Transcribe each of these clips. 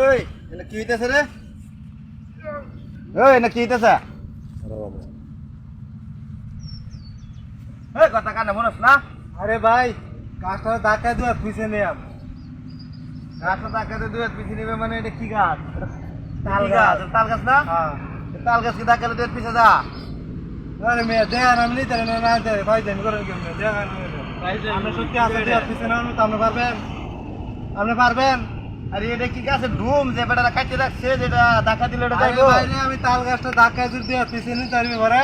ওই এটা কি হইতেছে রে? ওই এটা কি হইতেছে? এই কথা কানে মনস না? আরে ভাই গাছটা ধাক্কা দেওয়া পিছিয়ে নিয়ে আম গাছটা তাকাতে দুয়ের পিছিয়ে নেবে মানে এটা কি গাছ? তাল গাছ। তাল গাছ না? হ্যাঁ। তাল গাছ কি তাকালে দুয়ের পিছে যা? আরে মেয়ে দেখান আমি নিতে না না ভাই দেন করেন কেমন? দেখান আপনি সত্যি দেওয়া পিছিয়ে মতো আপনি পারবেন। আপনি পারবেন? আরে এটা কি গাছের ডুম যে বেটারা কাটতে রাখছে যেটা ধাক্কা দিলে যাইবো ভাই আমি তাল গাছটা ধাক্কা পিছিয়ে নিতে পারবি ঘরে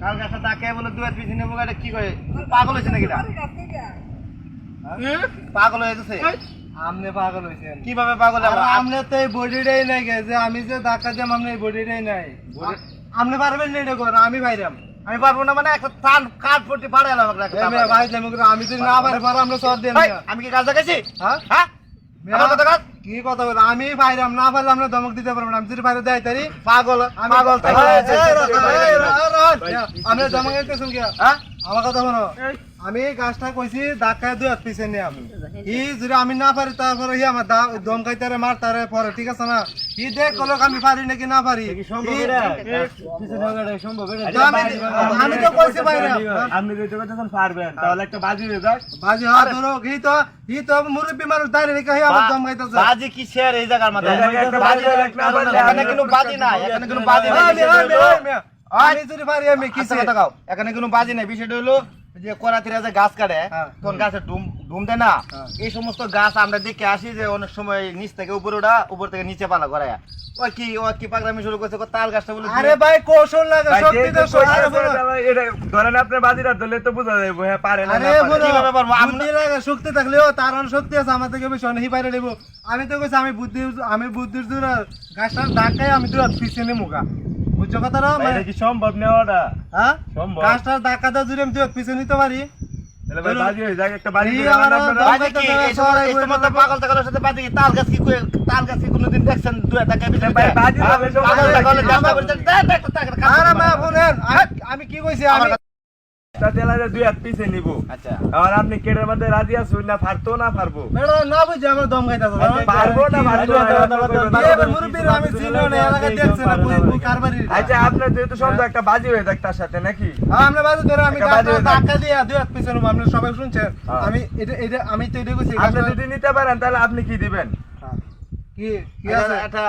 তাল গাছটা তাকায় বলে দুয়ের পিছিয়ে নেব এটা কি করে? পাগল হয়েছে নাকি এটা? পাগল হয়ে গেছে? আপনি পাগল হয়েছেন কীভাবে পাগল হলো? তো এই বডিটাই নাই যে আমি যে ধাক্কা দিলাম আপনি এই বডিটাই নাই। আপনি পারবেন না এটা করেন আমি বাইরাম। আমি পারব না মানে একটা টান কাঠ ফুটি ভাই আমি যদি না পারি পারো আমরা দেন এই, আমি কি কাজ দেখাইছি হ্যাঁ হ্যাঁ কথা কাজ কি কথা বল আমি বাইরাম না পারলে আমরা দমক দিতে পারব না আমি যদি বাইরে দেয় তারি পাগল আমি পাগল আমরা দমক দিতে এই, এই, হ্যাঁ? আমি ধমক দিতেছেন কি আমার কথা শোনো আমি গাছটা কইছি ধাক্কায় দুই হাত পিছিয়ে নিয়ে আমি। ই যদি আমি না পারি তারপরে ই আমার দা- দম খাইতারে মার তারে পরে ঠিক আছে না? ই দেখ কলক আমি পারি নাকি না পারি। ই- আমি- আমি তো কইছি বাইরে। আপনি যদি কথা পারবেন তাহলে একটা বাজি হয়ে যাক। বাজি হাত ধরো ই তো ই তো মুরব্বী মানুষ দাঁড়িয়ে রেখে আমার দম খাইতেছে বাজি কি শেয়ার এই জায়গার মধ্যে? এই একটা বাজি না এখানে আমি কোনো বাজি নাই এখানে কোনো বাজি নাই। আমি- আমি- আমি- আমি যদি পারি আমি কিসে? কথা কাও। এখানে কোনো বাজি নাই বিষয়টা হলো যে করাতিরা যে গাছ কাটে হ্যাঁ। কোন গাছে ডুম ডুম দেয় না? হ্যাঁ। এই সমস্ত গাছ আমরা দেখে আসি যে অনেক সময় নিচ থেকে উপরে ওঠা উপর থেকে নিচে পালা করায় ওই কি ও কি পাগলামি শুরু করছে? তাল গাছটা বলে আরে ভাই কৌশল লাগে সত্যি তো সত্যি কইছে, এটা ধরেন আপনি ধরলে তো বোঝা যাবে হ্যাঁ পারে না আরে বলো কীভাবে পারব? লাগে শক্তি থাকলেও তার শক্তি আছে আমার থেকে বেশি অনেক বাইরে নেব। আমি তো কইছি আমি বুদ্ধি আমি বুদ্ধির দূর গাছটা ধাক্কায় আমি দূর পিছিয়ে নেব গা। বুঝছ কথা না মানে কি সম্ভব নেওয়াটা হ্যাঁ? সম্ভব। কাজটা ধাক্কা দাও আমি পিছে নিতে পারি। আমি কি কইছি আপনি কেটের মধ্যে রাজি আছেন না পারতো না পারব না আমার দম পারব না আচ্ছা আপনার যেহেতু সম্ভব একটা বাজি হয়ে যাক তার সাথে নাকি? আমরা বাজে ধরে আমি একটা বাজে গাছটা হয়ে ধাক্কা দিয়ে দুই হাত পিছনে নেব সবাই শুনছেন? হ্যাঁ। আমি এটা এটা আমি তো এটা কইছি আপনি যদি নিতে পারেন তাহলে আপনি কি দিবেন? কি কি এটা- আছে? এটা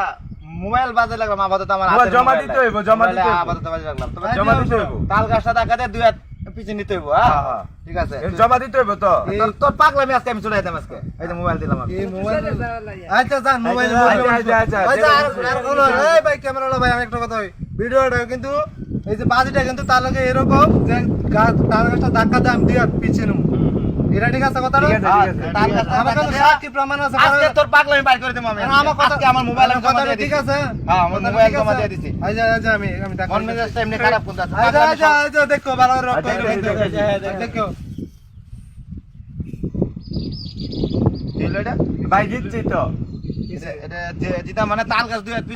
মোবাইল বাজে লাগলাম আপাতত আমার জমা দিতে হইব, জমা দিতে হইব। আপাতত বাজে রাখলাম তবে হ্যাঁ, জমা দিতে হইব। তাল গাছটা দেখাতে দুই হাত পিছে নিতে হইব হ্যাঁ হ্যাঁ। ঠিক আছে। জমা দিতে হইব তো। তোর- পাগলামি আজকে আমি চলে যেতাম আজকে। এই মোবাইল দিলাম এই মোবাইল আচ্ছা যান মোবাইল আচ্ছা, আর। এই ভাই ক্যামেরা ভাই আমি একটা কথা ভিডিওটা কিন্তু এই যে বাজিটা কিন্তু তার লগে এরকম যে গাছ তার গাছটা ধাক্কা দিয়ে আমি দুই পিছিয়ে নেব। এটা ঠিক আছে কথাটা? ঠিক আছে, ঠিক আছে। তাল গাছটা আমার কাছে সাক্ষী প্রমাণ আছে আজকে তোর পাগলামি বাইর করে দেবো আমি। আমার কথা আমার মোবাইল আমি জমা ঠিক আছে? হ্যাঁ, আমার মোবাইল জমা দিয়ে দিছি। আচ্ছা আচ্ছা আমি আমি ধাক্কা মন মেজাজটা এমনি খারাপ করতে আছে আচ্ছা আচ্ছা। আচ্ছা দেখো ভালো করে রক্ত আচ্ছা, দেখো, আচ্ছা, আচ্ছা, দেখো দেখো। দিল এটা ভাই দিচ্ছি তো। এটা যে মানে তাল গাছ দুই